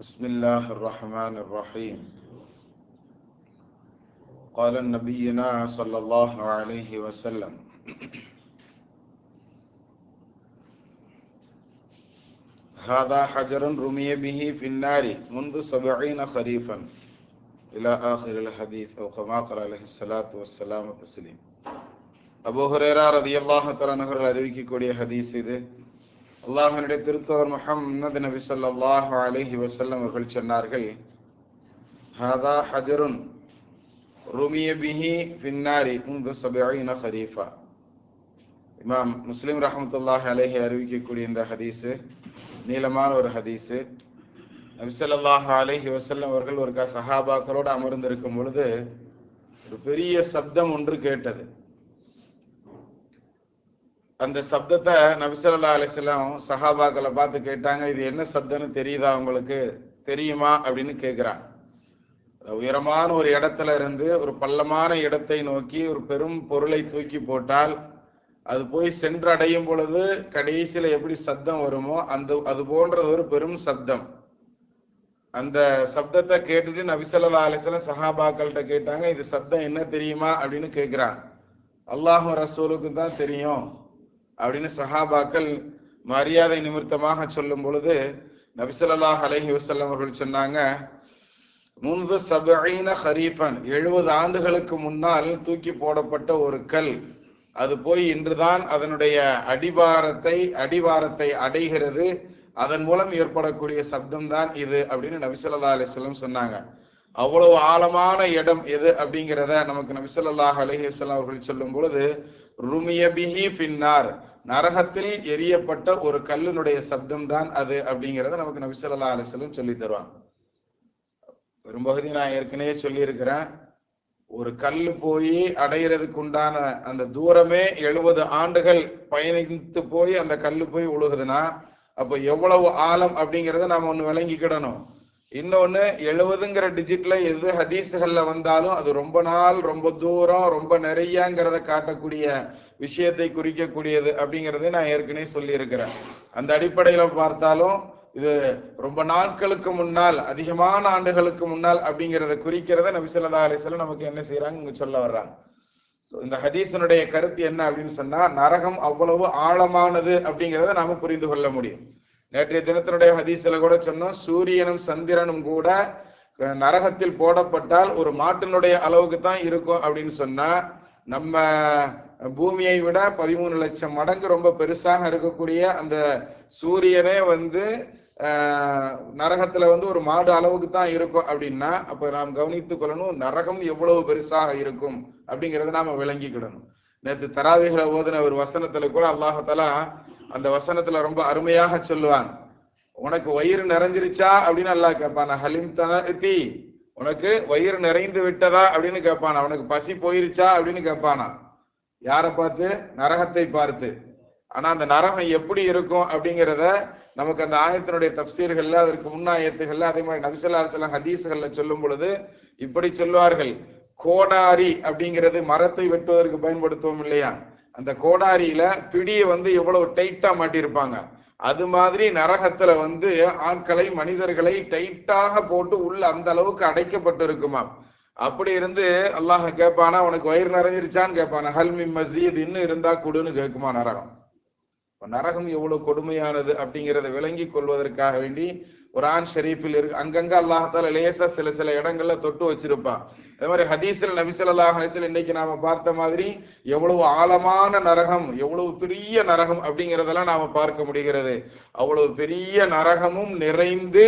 بسم الله الرحمن الرحيم قال نبينا صلى الله عليه وسلم هذا حجر رمي به في النار منذ سبعين خريفا إلى آخر الحديث أو كما قال عليه الصلاة والسلام تسليم அபு ஹுரேரா ரதியல்லாஹு தஆலா அறிவிக்கக்கூடிய ஹதீஸ் அல்லாஹனுடைய திருத்தவர் முஹம்மது நபி சொல்லாஹு அலைஹி வசல்லம் அவர்கள் சொன்னார்கள் ஹாதா ஹஜருன் ருமிய பிஹி பின்னாரி முந்து சபையின ஹரீஃபா இமாம் முஸ்லிம் ரஹமத்துல்லாஹ் அலைஹி அறிவிக்கக்கூடிய இந்த ஹதீஸ் நீளமான ஒரு ஹதீஸ். நபி ஸல்லல்லாஹு அலைஹி அவர்கள் ஒரு சஹாபாக்களோடு அமர்ந்திருக்கும் பொழுது ஒரு பெரிய சப்தம் ஒன்று கேட்டது. அந்த சப்தத்தை நபிசல்லா அலிஸ்லாம் சஹாபாக்களை பார்த்து கேட்டாங்க இது என்ன சப்தம்னு தெரியுதா உங்களுக்கு? தெரியுமா? அப்படின்னு கேட்குறாங்க உயரமான ஒரு இடத்துல இருந்து ஒரு பள்ளமான இடத்தை நோக்கி ஒரு பெரும் பொருளை தூக்கி போட்டால் அது போய் சென்றடையும் பொழுது கடைசியில எப்படி சப்தம் வருமோ அந்த அது போன்றது ஒரு பெரும் சப்தம். அந்த சப்தத்தை கேட்டுட்டு நபிசல்லா அலிஸ்லாம் சஹாபாக்கள்கிட்ட கேட்டாங்க இது சப்தம் என்ன தெரியுமா? அப்படின்னு கேட்குறான் அல்லாஹும் ரசூலுக்கு தான் தெரியும். அப்படின்னு சஹாபாக்கள் மரியாதை நிமித்தமாக சொல்லும் பொழுது நபிசல்லாஹ் அலஹி வசல்லம் அவர்கள் சொன்னாங்க முன்பு சபைன ஹரீஃபன் எழுபது ஆண்டுகளுக்கு முன்னால் தூக்கி போடப்பட்ட ஒரு கல். அது போய் இன்றுதான் அதனுடைய அடிவாரத்தை அடிவாரத்தை அடைகிறது. அதன் மூலம் ஏற்படக்கூடிய சப்தம் தான் இது அப்படின்னு நபிசல்லா அலிஸ்லம் சொன்னாங்க. அவ்வளவு ஆழமான இடம் எது அப்படிங்கிறத நமக்கு நபிசல்லாஹ் அலஹி வசல்லாம் அவர்கள் சொல்லும் பொழுது ருமியபிஹி பின்னார் நரகத்தில் எரியப்பட்ட ஒரு கல்லினுடைய சப்தம் தான் அது அப்படிங்கிறத நமக்கு நபிசல்லா அலிஸ்லம் சொல்லி தருவாங்க. பெரும்பகுதி நான் ஏற்கனவே சொல்லியிருக்கிறேன். ஒரு கல் போய் அடையிறதுக்கு உண்டான அந்த தூரமே எழுபது ஆண்டுகள் பயணித்து போய் அந்த கல் போய் உழுகுதுன்னா அப்ப எவ்வளவு ஆழம் அப்படிங்கிறத நாம ஒண்ணு விளங்கிக்கிடணும். இன்னொன்னு எழுபதுங்கிற டிஜிட்ல எது ஹதீஸுகள்ல வந்தாலும் அது ரொம்ப நாள் ரொம்ப தூரம் ரொம்ப நிறையங்கிறத காட்டக்கூடிய விஷயத்தை குறிக்கக்கூடியது அப்படிங்கறத நான் ஏற்கனவே சொல்லி இருக்கிறேன் அந்த அடிப்படையில பார்த்தாலும் இது ரொம்ப நாட்களுக்கு முன்னால் அதிகமான ஆண்டுகளுக்கு முன்னால் அப்படிங்கிறத குறிக்கிறத நபிசல்லா அலிஸ்லாம் நமக்கு என்ன செய்யறாங்க இங்க சொல்ல வர்றாங்க. இந்த ஹதீசனுடைய கருத்து என்ன அப்படின்னு சொன்னா நரகம் அவ்வளவு ஆழமானது அப்படிங்கிறத நாம புரிந்து கொள்ள முடியும். நேற்றைய தினத்தினுடைய ஹதீஸ்ல கூட சொன்னோம் சூரியனும் சந்திரனும் கூட நரகத்தில் போடப்பட்டால் ஒரு மாட்டினுடைய அளவுக்கு தான் இருக்கும் அப்படின்னு சொன்னா நம்ம பூமியை விட பதிமூணு லட்சம் மடங்கு ரொம்ப பெருசாக இருக்கக்கூடிய அந்த சூரியனே வந்து நரகத்துல வந்து ஒரு மாடு அளவுக்கு தான் இருக்கும் அப்படின்னா அப்ப நாம் கவனித்துக் கொள்ளணும் நரகம் எவ்வளவு பெருசாக இருக்கும் அப்படிங்கறத நாம விளங்கிக்கிடணும். நேற்று தராவிகளை ஓதுன ஒரு வசனத்துல கூட அல்லாஹாலா அந்த வசனத்துல ரொம்ப அருமையாக சொல்லுவான். உனக்கு வயிறு நிறைஞ்சிருச்சா அப்படின்னு நல்லா கேட்பான் ஹலிம் தனதி உனக்கு வயிறு நிறைந்து விட்டதா அப்படின்னு கேட்பானா அவனுக்கு பசி போயிருச்சா அப்படின்னு கேட்பானா யாரை பார்த்து? நரகத்தை பார்த்து. ஆனா அந்த நரகம் எப்படி இருக்கும் அப்படிங்கிறத நமக்கு அந்த ஆயத்தினுடைய தப்சீர்கள்ல அதற்கு முன்னாயத்துகள்ல அதே மாதிரி நபிசல்லா அலுவலாம் ஹதீஸ்கள்ல சொல்லும் பொழுது இப்படி சொல்வார்கள். கோடாரி அப்படிங்கிறது மரத்தை வெட்டுவதற்கு பயன்படுத்துவோம் இல்லையா? அந்த கோடாரியில பிடியை வந்து எவ்வளவு டைட்டா மாட்டியிருப்பாங்க. அது மாதிரி நரகத்துல வந்து ஆட்களை மனிதர்களை டைட்டாக போட்டு உள்ள அந்த அளவுக்கு அடைக்கப்பட்டு இருக்குமா அப்படி இருந்து அல்லாஹ் கேட்பானா உனக்கு வயிறு நிறைஞ்சிருச்சான்னு கேட்பானா ஹல்மி மசீத் இன்னும் இருந்தா கொடுன்னு கேட்குமா நரகம்? நரகம் எவ்வளவு கொடுமையானது அப்படிங்கிறத விளங்கி கொள்வதற்காக வேண்டி குரான் ஷெரீஃபில் இருக்கு. அங்கங்க அல்லாஹால லேசா சில சில இடங்கள்ல தொட்டு வச்சிருப்பான் அதே மாதிரி ஹதீஸ்ல நபிசல்லாஹ் அலிஸ்ல இன்னைக்கு நாம பார்த்த மாதிரி எவ்வளவு ஆழமான நரகம் எவ்வளவு பெரிய நரகம் அப்படிங்கிறதெல்லாம் நாம பார்க்க முடிகிறது. அவ்வளவு பெரிய நரகமும் நிறைந்து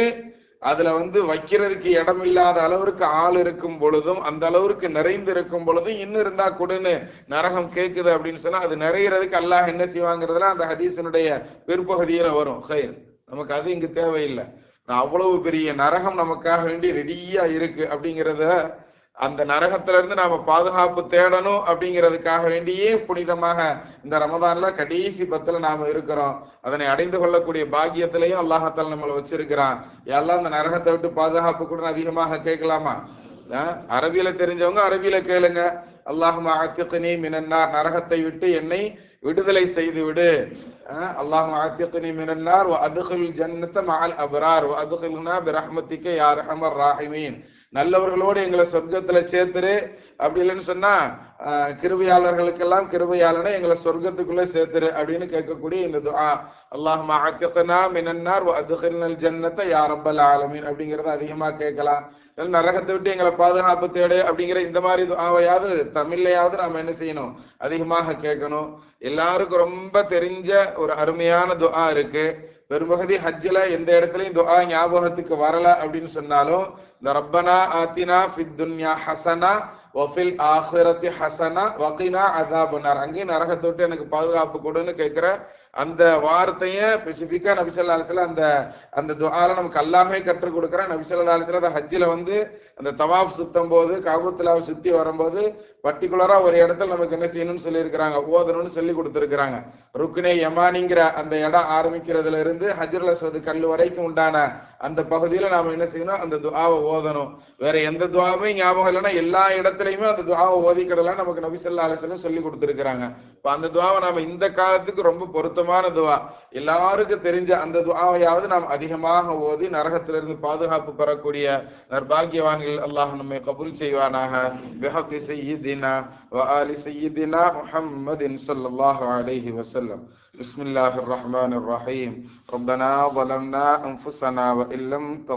அதுல வந்து வைக்கிறதுக்கு இடம் இல்லாத அளவிற்கு ஆள் இருக்கும் பொழுதும் அந்த அளவிற்கு நிறைந்து இருக்கும் பொழுதும் இன்னும் இருந்தா கொடுன்னு நரகம் கேக்குது அப்படின்னு சொன்னா அது நிறையறதுக்கு அல்லாஹ் என்ன செய்வாங்கிறதுலாம் அந்த ஹதீசனுடைய பிற்பகுதியில வரும். ஹைர் நமக்கு அது இங்கு தேவையில்லை. அவ்வளவு பெரிய நரகம் நமக்காக வேண்டி ரெடியா இருக்கு அப்படிங்கிறத அந்த நரகத்துல இருந்து நாம பாதுகாப்பு தேடணும் அப்படிங்கிறதுக்காக வேண்டியே புனிதமாக இந்த ரமதான்ல கடைசி பத்துல நாம இருக்கிறோம். அதனை அடைந்து கொள்ளக்கூடிய பாக்கியத்திலையும் அல்லாஹத்தால் நம்மளை வச்சிருக்கிறான். எல்லாம் அந்த நரகத்தை விட்டு பாதுகாப்பு கூட அதிகமாக கேட்கலாமா? அரபியில தெரிஞ்சவங்க அரபியில கேளுங்க. அல்லாஹ் அத்தினி மினன்னார். நரகத்தை விட்டு என்னை விடுதலை செய்து விடு அல்லாஹ் ஆத்தியத்தினி மினன்னார் வ அதுகில் ஜன்னத்த மஅல் அபரார் வ அதுகில்னா பிரஹ்மத்திக்க யார் அமர் ராஹிமீன். நல்லவர்களோடு எங்களை சொர்க்கத்துல சேர்த்துரு. அப்படி இல்லைன்னு சொன்னா ஆஹ், கிருபையாளர்களுக்கெல்லாம் கிருபையாளனை எங்களை சொர்க்கத்துக்குள்ள சேர்த்துரு அப்படின்னு கேட்கக்கூடிய இந்த துஆ. அல்லாஹ் ஆத்தியனா மினன்னார் வ அதுகில்னல் யார் யா ஆலமீன் அப்படிங்கறத அதிகமா கேட்கலாம். நரகத்தை விட்டு எங்களை பாதுகாப்பு தேடு அப்படிங்கிற இந்த மாதிரி ஆவையாவது தமிழ்லையாவது நாம என்ன செய்யணும்? அதிகமாக கேட்கணும். எல்லாருக்கும் ரொம்ப தெரிஞ்ச ஒரு அருமையான துஆ இருக்கு. பெரும்பகுதி ஹஜ்ஜில் எந்த இடத்துலயும் துஆ ஞாபகத்துக்கு வரல அப்படின்னு சொன்னாலும் இந்த ரப்பனா ஆத்தினா ஃபித் துன்யா ஹசனா வஃபில் ஆஹிரத்தி ஹசனா வகினா அதாபுனார் அங்கேயும் நரகத்தை விட்டு எனக்கு பாதுகாப்பு கொடுன்னு கேட்கிற அந்த வார்த்தையை ஸ்பெசிஃபிக்கா நபிசல்லா அலிஸ்லாம் அந்த அந்த துவால நமக்கு எல்லாமே கற்றுக் கொடுக்குறேன். நபிசல்லா அலிஸ்லாம் அந்த ஹஜ்ஜில வந்து அந்த தவாப் சுத்தும் போது காபத்துலாவை சுத்தி வரும்போது பர்டிகுலரா ஒரு இடத்துல நமக்கு என்ன செய்யணும்னு சொல்லியிருக்கிறாங்க? ஓதணும்னு சொல்லி கொடுத்துருக்காங்க ருக்னே யமானிங்கிற அந்த இடம் ஆரம்பிக்கிறதுல இருந்து ஹஜ்ரல் அசது கல் வரைக்கும் உண்டான அந்த பகுதியில நாம என்ன செய்யணும்? அந்த துவாவை ஓதணும். வேற எந்த துவாவும் ஞாபகம் இல்லைன்னா எல்லா இடத்துலயுமே அந்த துவாவை ஓதிக்கிடலாம் நமக்கு நபிசல்லா ஸல்லல்லாஹு சொல்லி கொடுத்துருக்காங்க இப்ப அந்த துவாவை நாம இந்த காலத்துக்கு ரொம்ப பொருத்தமான துஆ எல்லாருக்கும் தெரிஞ்ச அந்த துஆவையாவது நாம் அதிகமாக ஓதி நரகத்திலிருந்து பாதுகாப்பு பெறக்கூடிய நற்பாகியவான்கள் அல்லாஹ் நம்மை கபூல் செய்வானாக பிஹக்கி சையீதினா وآل سيدنا محمد صلى الله عليه وسلم بسم الله الرحمن الرحيم ربنا ظلمنا أنفسنا وإن لم